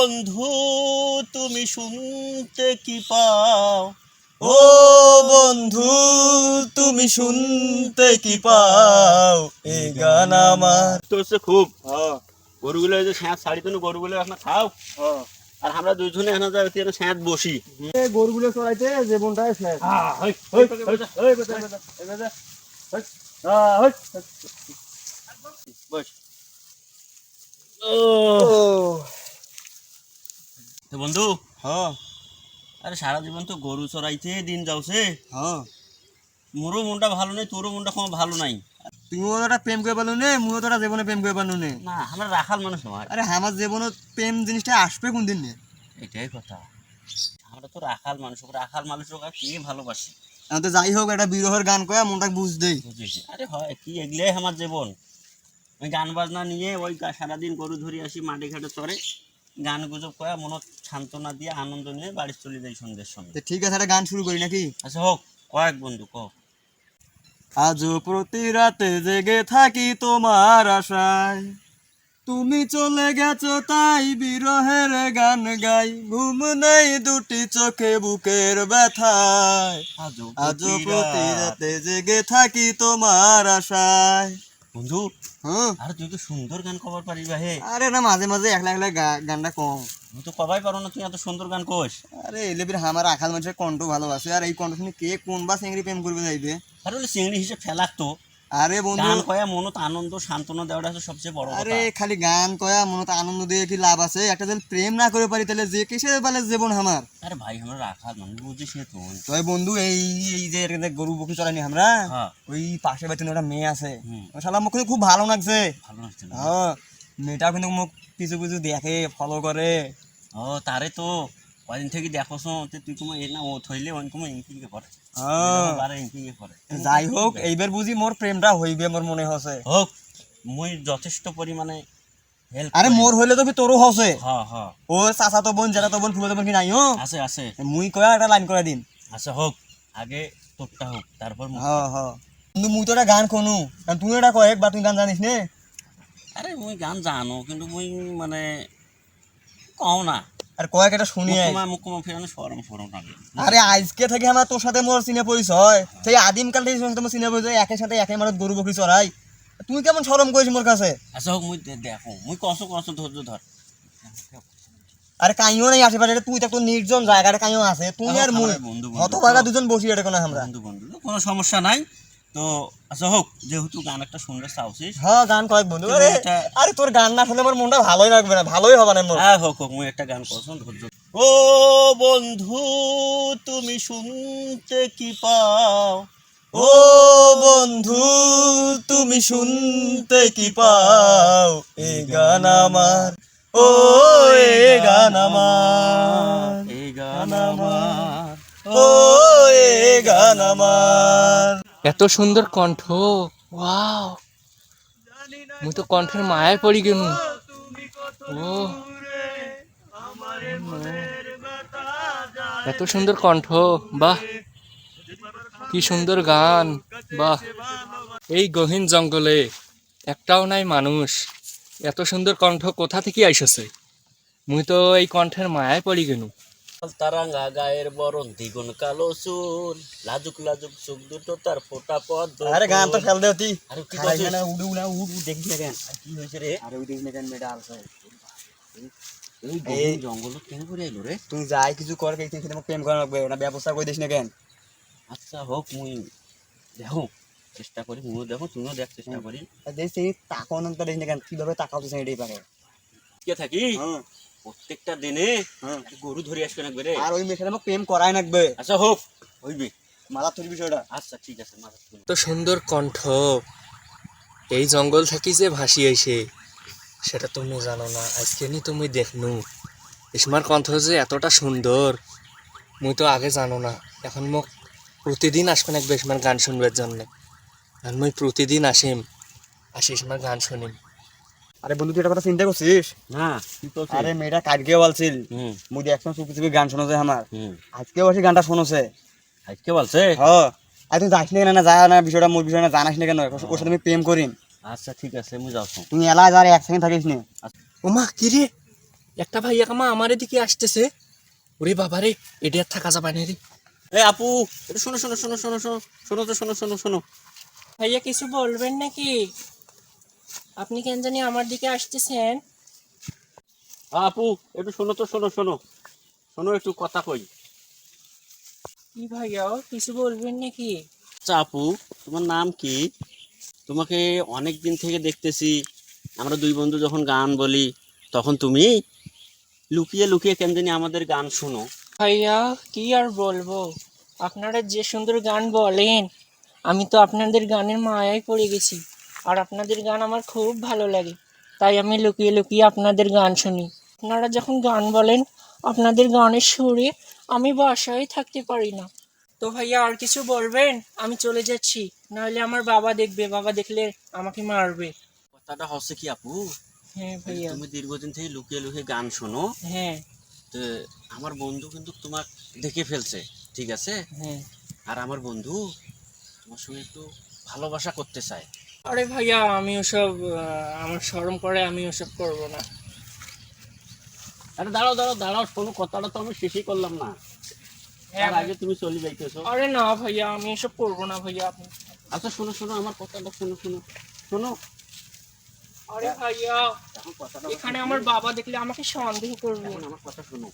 বন্ধু তুমি শুনতে কি পাও ও বন্ধু তুমি শুনতে কি পাও এই গান আমার তো হচ্ছে খুব গরুগুলো যে স্যাঁত শাড়ি তো গরুগুলো এখন খাও আর আমরা দুইজনে এখন যাই এখানে স্যাঁত বসি গরুগুলো চড়াইতে জীবনটাই শেষ বস ও তো বন্ধু? হ্যাঁ। আরে সারা জীবন তো গরু চড়াইতে দিন যাওছে। হ্যাঁ। মোরও মনটা ভালো নাই তোরও মনটা কোনো ভালো নাই। তুমিও তো একটা প্রেম করে পারল নে মুও তো একটা জীবনে প্রেম করে পারল নে। না আমরা রাখাল মানুষ নয়। আরে আমার জীবনত প্রেম জিনিসটা আসবে কোন দিন নে? এটাই কথা। আমরা তো রাখাল মানুষ রাখাল মানুষের আর কে ভালোবাসি? আমি তো যাই হোক একটা বিরহের গান কয়া মনটা বুঝ দেই আরে হয় কি এগুলাই আমার জীবন? ওই গান বাজনা নিয়ে ওই সারাদিন গরু ধরে আসি মাঠে ঘাটে চড়ে গান গুজব কয়া মনত সান্ত্বনা দিয়ে আনন্দ নিয়ে বাড়ি চলে যাই সন্ধ্যের সময়। ঠিক আছে একটা গান শুরু করি নাকি? আচ্ছা হোক কয়েক বন্ধু ক আজও প্রতি রাতে জেগে থাকি তোমার আশায়। তুমি চলে গেছো তাই বিরহের গান গাই। ঘুম নেই দুটি চোখে বুকের ব্যথায়। আজও প্রতি রাতে জেগে থাকি তোমার আশায়। বন্ধু হ্যাঁ। আর তুই তো সুন্দর গান কবার পারিস বা হে। আরে না মাঝে মাঝে একলা একলা গানটা কম। তুই তো কবাই পারো না তুই এত সুন্দর গান কোস আরে এলেবির আমার আখাল মানুষের কণ্ঠ ভালোবাসে আর এই কণ্ঠ শুনে কে কোন বা চিংড়ি প্রেম করবে যাইবে? আরে চিংড়ি হিসেবে ফেলাক তো। আরে বন্ধু। গান কয়া মনত আনন্দ সান্ত্বনা দেওয়াটা হচ্ছে সবচেয়ে বড় আরে খালি গান কয়া মনে আনন্দ দিয়ে কি লাভ আছে? একটা যদি প্রেম না করে পারি তাহলে যে কিসে বলে জীবন আমার? আরে ভাই আমরা রাখাল মানুষ বুঝিস না তুই। তবে বন্ধু এই এই যে গরু বকি চড়াইনি আমরা হ্যাঁ। ওই পাশে বাড়িতে একটা মেয়ে আছে। শালা মুখ খুব ভালো লাগছে। ভালো লাগছে হ্যাঁ মেয়েটা কিন্তু মুখ পিছু পিছু দেখে ফলো করে। ও তারে তো। কদিন থেকে দেখোস তো তুই তোমার এ না ও থইলে অনেক তোমার ইঙ্কি করে হ্যাঁ বারে ইঙ্কি করে যাই হোক এইবার বুঝি মোর প্রেমটা হইবে মোর মনে হচ্ছে হোক মুই যথেষ্ট পরিমাণে আরে মোর হইলে তো তোরও হ্যাঁ ও চাচা তো বোন জেঠা তো বোন ফুলো তো বোন কি নাই ও? আছে আছে। মুই কয়া একটা লাইন করে দিন আচ্ছা হোক আগে তোরটা হোক তারপর। হ্যাঁ হ্যাঁ কিন্তু মুই তো একটা গান শুনু কারণ তুই এটা কয়েক বা তুই গান জানিস নে? আরে মুই গান জানো কিন্তু মুই মানে কও না। আর কয়েক একটা শুনি আরে আজকে থেকে আমার তোর সাথে মোর চিনে পরিচয় সেই আদিম কাল থেকে তোমার চিনে পরিচয় একের সাথে একে মানুষ গরু বকরি চড়াই। তুই কেমন সরম করিস মোর কাছে? আচ্ছা হোক মুই দেখো মুই কষ্ট কষ্ট ধৈর্য ধর। আরে কাইও নাই আশেপাশে তুই তো নির্জন জায়গাটা কাইও আছে তুই আর মুই। ভাগা দুজন বসি এটা কোনো আমরা। বন্ধু বন্ধু কোনো সমস্যা নাই। তো আচ্ছা হোক যেহেতু গান একটা শুনলে চাওছিস হ্যাঁ গান কয়েক বন্ধু। আরে আরে তোর গান না শুনলে আমার মনটা ভালোই লাগবে না ভালোই হবে না হ্যাঁ হোক হোক মুই একটা গান করছ ধৈর্য। ও বন্ধু তুমি শুনতে কি পাও? ও বন্ধু তুমি শুনতে কি পাও? এ গান আমার ও এ গান আমার এ গান আমার। ও এ গান আমার। এত সুন্দর কণ্ঠ, ওয়াও। মুই তো কণ্ঠের মায়ায় পড়ি গেলু ও। এত সুন্দর কণ্ঠ, বাহ। কি সুন্দর গান, বাহ। এই গহীন জঙ্গলে একটাও নাই মানুষ। এত সুন্দর কণ্ঠ কোথা থেকে আইসেছে? মুই তো এই কণ্ঠের মায়ায় পড়ি গেলু তারাঙ্গা গায়ের বরণ দ্বিগুণ কালো চুল। লাজুক লাজুক চোখ দুটো তার ফোটা পদ আরে গান তো ফেল দেও তুই আরে কি করছিস? না উড়ে উড়ে উড় উড় দেখিস না কেন। আর কি হয়েছে রে? আরে দেখিস না কেন মেয়েটা আছে এই জঙ্গল কেন করে এলো রে? তুই যাই কিছু কর কে কিন্তু আমাকে প্রেম করা লাগবে না ব্যবস্থা করে দিস না কেন? আচ্ছা হোক মুই দেখো চেষ্টা করি মুও দেখো তুমিও দেখ চেষ্টা করি। আর দেখ সেই তাকাও না তো দেখিস না কেন কীভাবে তাকাও তুই এটাই পারে। কে থাকি? হ্যাঁ প্রত্যেকটা দিনে হ্যাঁ। গরু ধরে আসবে না রে। আর ওই সাথে আমাকে প্রেম করাই লাগবে আচ্ছা হোক। হইবে। মাথা তোর বিষয়টা। আচ্ছা ঠিক আছে মাথা। এত সুন্দর কণ্ঠ। এই জঙ্গল থাকি যে ভাসি আইছে সেটা তুমি জানো না। আজকে নি তুমি দেখনু। ইসমার কণ্ঠ যে এতটা সুন্দর মুই তো আগে জানো না। এখন মোক প্রতিদিন আসবেন এক বেশমার গান শুনবার জন্য। আর মুই প্রতিদিন আসিম আসি ইসমার গান শুনিম। আরে বন্ধু তুই একটা কথা চিন্তা করছিস? না কি করছিস? আরে মেয়েটা কালকে বলছিল। হুম। মুই একদম চুপি চুপি গান শোনাছে আমার। আজকেও আসি গানটা শোনাছে আজকে বলছে? হ্যাঁ আর তুই যাস না কেন? না যা না বিষয়টা মোর বিষয় না জানাস না কেন? ওর সাথে আমি প্রেম করিম আচ্ছা ঠিক আছে মুই যাও তুই এলা যা এক সেকেন্ড থাকিস না। ওমা কি রে? একটা ভাইয়া কামা আমার দিকে আসতেছে। ওরে বাবা রে এটা আর থাকা যাবে না রে। এই আপু একটু শোনো শোনো শোনো শোনো শোনো শোনো তো শোনো শোনো শোনো। ভাইয়া কিছু বলবেন নাকি? আপনি কেন জানি আমার দিকে আসতেছেন। আপু একটু শোনো তো শোনো শোনো। শোনো একটু কথা কই। কি ভাইয়া কিছু বলবেন নাকি? আচ্ছা আপু তোমার নাম কি? তোমাকে অনেক দিন থেকে দেখতেছি। আমরা দুই বন্ধু যখন গান বলি তখন তুমি লুকিয়ে লুকিয়ে কেন জানি আমাদের গান শোনো। ভাইয়া কি আর বলব? আপনারা যে সুন্দর গান বলেন আমি তো আপনাদের গানের মায়ায় পড়ে গেছি। আর আপনাদের গান আমার খুব ভালো লাগে তাই আমি লুকিয়ে লুকিয়ে আপনাদের গান শুনি। আপনারা যখন গান বলেন আপনাদের গানের সুরে আমি বাসায় থাকতে পারি না। তো ভাইয়া আর কিছু বলবেন? আমি চলে যাচ্ছি। নাহলে আমার বাবা দেখবে বাবা দেখলে আমাকে মারবে। কথাটা হচ্ছে কি আপু? হ্যাঁ ভাইয়া। তুমি দীর্ঘদিন থেকে লুকিয়ে লুকিয়ে গান শোনো। হ্যাঁ। তো আমার বন্ধু কিন্তু তোমার দেখে ফেলছে ঠিক আছে? হ্যাঁ। আর আমার বন্ধু তোমার সঙ্গে একটু ভালোবাসা করতে চায়। আরে ভাইয়া আমি ওসব আমার শরম করে আমি ওসব করব না। আরে দাঁড়াও দাঁড়াও দাঁড়াও শোনো কথাটা তো আমি শেষই করলাম না। হ্যাঁ তার আগে তুমি চলে যাইতেছো আরে না ভাইয়া আমি এসব করব না ভাইয়া। আপনি আচ্ছা শোনো শোনো আমার কথাটা শোনো শোনো শোনো। আরে ভাইয়া এখানে আমার বাবা দেখলে আমাকে সন্দেহ করবে। আমার কথা শোনো।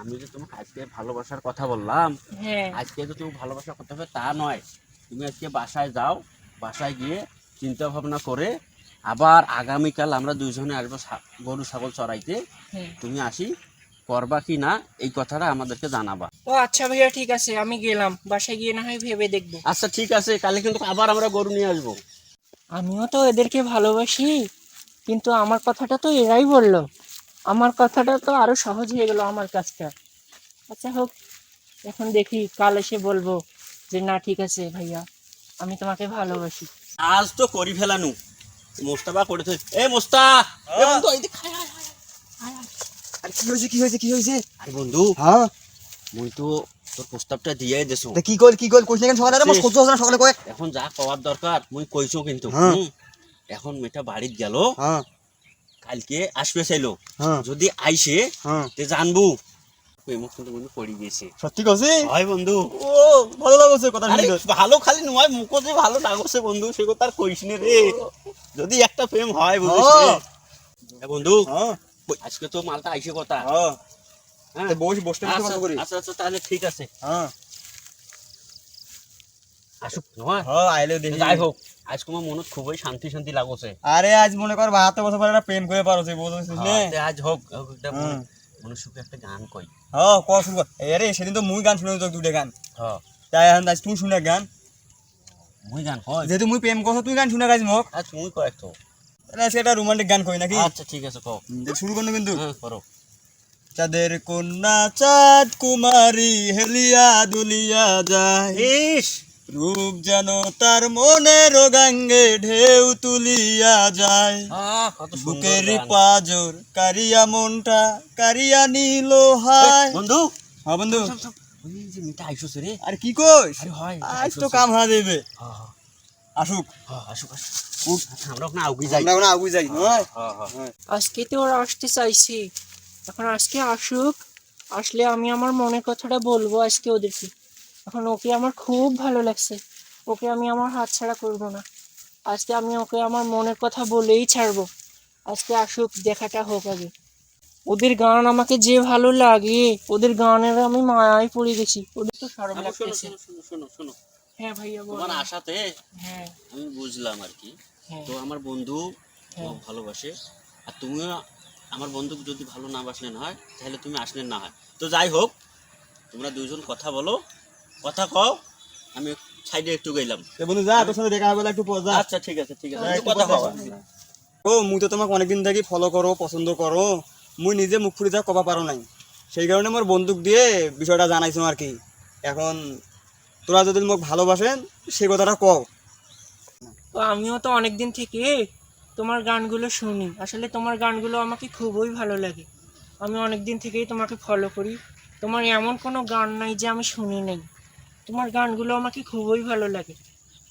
আমি যে তোমাকে আজকে ভালোবাসার কথা বললাম হ্যাঁ। আজকে যে তুমি ভালোবাসার কথা হবে তা নয়। তুমি আজকে বাসায় যাও বাসায় গিয়ে চিন্তা ভাবনা করে আবার আগামীকাল আমরা দুইজনে আসব গরু ছাগল চড়াইতে। তুমি আসি করবা কি না এই কথাটা আমাদেরকে জানাবা। ও আচ্ছা ভাইয়া ঠিক আছে আমি গেলাম। বাসায় গিয়ে না হয় ভেবে দেখব। আচ্ছা ঠিক আছে কালে কিন্তু আবার আমরা গরু নিয়ে আসব। আমিও তো এদেরকে ভালোবাসি কিন্তু আমার কথাটা তো এরাই বলল। আমার কথাটা তো আরও সহজ হয়ে গেল আমার কাজটা। আচ্ছা হোক এখন দেখি কাল এসে বলব যে না ঠিক আছে ভাইয়া আমি তোমাকে ভালোবাসি। আজ তো করি ফেলানু। মোস্তাবা করেছে। এ মোস্তা! এ বন্ধু। আর কি হয়েছে কি হয়েছে কি হয়েছে? আরে বন্ধু হ্যাঁ? মুই তো তোর প্রস্তাবটা দিয়ে দেছো কি কল কি কল কইছিলেন সকালে? আমার সহ্য হচ্ছে না সকালে কয়। এখন যা কওয়ার দরকার মুই কইছো কিন্তু। হ্যাঁ। এখন মেয়েটা বাড়িত গেল। হ্যাঁ। কালকে আসবে চাইলো। হ্যাঁ। যদি আইসে হ্যাঁ। তে জানবু। প্রেমক কিন্তু বন্ধু পড়ি গেছে সত্যি কইছি হয় বন্ধু। ও ভালো লাগছে কথা আরে ভালো খালি নয় মুখো যে ভালো লাগছে বন্ধু সে কথা আর কইস নে রে। যদি একটা প্রেম হয় বুঝিস হ্যাঁ। বন্ধু হ্যাঁ। আজকে তো মালটা আইসে কথা। হ্যাঁ। হ্যাঁ। বসতে বসতে আচ্ছা কথা করি। আচ্ছা আচ্ছা তাহলে ঠিক আছে। হ্যাঁ। আসুক নয়। হ্যাঁ আইলে দেখি। যাই হোক আজ তোমার মনত খুবই শান্তি শান্তি লাগছে। আরে আজ মনে কর বাহাত্তর বছর পরে প্রেম করে পারছে বুঝছিস আজ হোক হোক একটা গান কই। হ্যাঁ কর শুরু কর। আরে সেদিন তো মুই গান শুনে তো দুটো গান। হ্যাঁ। তাই এখন আজ তুই শুনে গান। মুই গান হয় যেহেতু মুই প্রেম করছ তুই গান শুনে গাইছ মোক। মুই কয় তো তাহলে একটা রোমান্টিক গান কই নাকি? আচ্ছা ঠিক আছে কও। শুরু করুন কিন্তু। হ্যাঁ করো। চাঁদের কন্যা চাঁদ কুমারী হেলিয়া দুলিয়া যায়। ইস! রূপ যেন তার মনের গাঙ্গে ঢেউ তুলিয়া যায়। আহ কত সুন্দর বুকের পাজর কারিয়া মনটা কারিয়া নিল হায়। বন্ধু। হ্যাঁ বন্ধু। আর কি কইস? আজ তো কাম হা দেবে আসুক। হ্যাঁ, আসুক আসুক। আচ্ছা, আমরা ওখানে আউগি যাই। এখন আগুই যাই। হ্যাঁ, হ্যাঁ। আজকে তো ওরা আসতে চাইছে। এখন আজকে আসুক আসলে আমি আমার মনের কথাটা বলব আজকে ওদেরকে। এখন ওকে আমার খুব ভালো লাগছে। ওকে আমি আমার হাত ছাড়া করব না। আজকে আমি ওকে আমার মনের কথা বলেই ছাড়বো। আজকে আসুক দেখাটা হোক আগে। ওদের গান আমাকে যে ভালো লাগে ওদের গানের আমি মায়ায় পড়ে গেছি। ওদের তো আপু, শোনো লাগতেছে। শোনো শোনো হ্যাঁ ভাইয়া তোমার আশাতে হ্যাঁ। আমি বুঝলাম আর কি। হ্যাঁ। তো আমার বন্ধু হ্যাঁ। ভালোবাসে। আর তুমিও আমার বন্ধু যদি ভালো না বাসলে না হয় তাহলে তুমি আসলে না হয়। তো যাই হোক তোমরা দুজন কথা বলো। কথা কও। আমি সাইডে একটু গেলাম। বন্ধু যা তোর সাথে দেখা হবে একটু পর যা। আচ্ছা ঠিক আছে ঠিক আছে। হ্যাঁ, একটু কথা কও ও মুই তো তোমাক অনেকদিন থেকে ফলো করো পছন্দ করো। মুই নিজে মুখ ফুরি যা কবা পারো নাই। সেই কারণে মোর বন্দুক দিয়ে বিষয়টা জানাইছো আর কি। এখন তোরা যদি মোক ভালোবাসেন সে কথাটা কও। তো আমিও তো অনেক দিন থেকে তোমার গানগুলো শুনি। আসলে তোমার গানগুলো আমাকে খুবই ভালো লাগে। আমি অনেক দিন থেকেই তোমাকে ফলো করি। তোমার এমন কোনো গান নাই যে আমি শুনি নাই। তোমার গানগুলো আমাকে খুবই ভালো লাগে।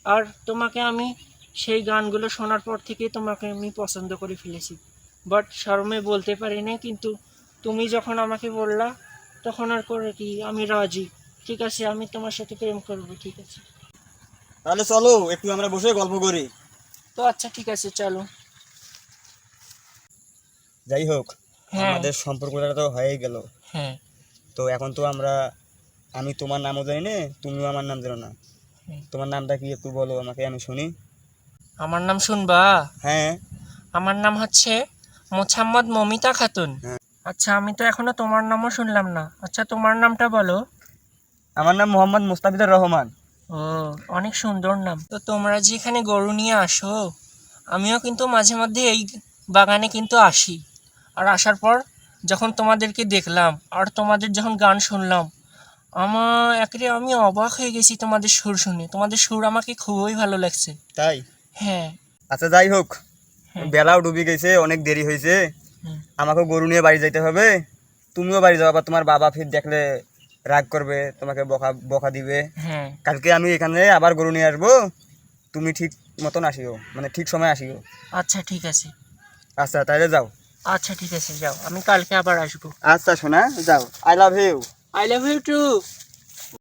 আর তোমাকে আমি সেই গানগুলো শোনার পর থেকে তোমাকে আমি পছন্দ করে ফেলেছি। বাট শরমে বলতে পারি না কিন্তু তুমি যখন আমাকে বললা তখন আর করে কি আমি রাজি। ঠিক আছে আমি তোমার সাথে প্রেম করব ঠিক আছে। তাহলে চলো একটু আমরা বসে গল্প করি। তো আচ্ছা ঠিক আছে চলো। যাই হোক হ্যাঁ। আমাদের সম্পর্কটা তো হয়েই গেল। হ্যাঁ। তো এখন তো আমরা আমি তোমার নামও জানি না তুমিও আমার নাম জানো না। তোমার নামটা কি একটু বলো আমাকে আমি শুনি। আমার নাম শুনবা? হ্যাঁ। আমার নাম হচ্ছে মোছাম্মদ মমিতা খাতুন। হ্যাঁ। আচ্ছা আমি তো এখনও তোমার নামও শুনলাম না। আচ্ছা তোমার নামটা বলো। আমার নাম মোহাম্মদ মুস্তাফিদুর রহমান। ও অনেক সুন্দর নাম। তো তোমরা যে এখানে গরু নিয়ে আসো আমিও কিন্তু মাঝে মধ্যে এই বাগানে কিন্তু আসি। আর আসার পর যখন তোমাদেরকে দেখলাম আর তোমাদের যখন গান শুনলাম আমার একরে আমি অবাক হয়ে গেছি তোমাদের সুর শুনে। তোমাদের সুর আমাকে খুবই ভালো লাগছে। তাই? হ্যাঁ। আচ্ছা যাই হোক। হ্যাঁ। বেলাও ডুবে গেছে অনেক দেরি হয়েছে। হুম। আমাকেও গরু নিয়ে বাড়ি যাইতে হবে। তুমিও বাড়ি যাও আবার তোমার বাবা ফির দেখলে রাগ করবে তোমাকে বকা বকা দিবে। হ্যাঁ। কালকে আমি এখানে আবার গরু নিয়ে আসব। তুমি ঠিক মতন আসিও মানে ঠিক সময় আসিও। আচ্ছা ঠিক আছে। আচ্ছা তাহলে যাও। আচ্ছা ঠিক আছে যাও। আমি কালকে আবার আসব। আচ্ছা শোনা যাও। I love you I love you too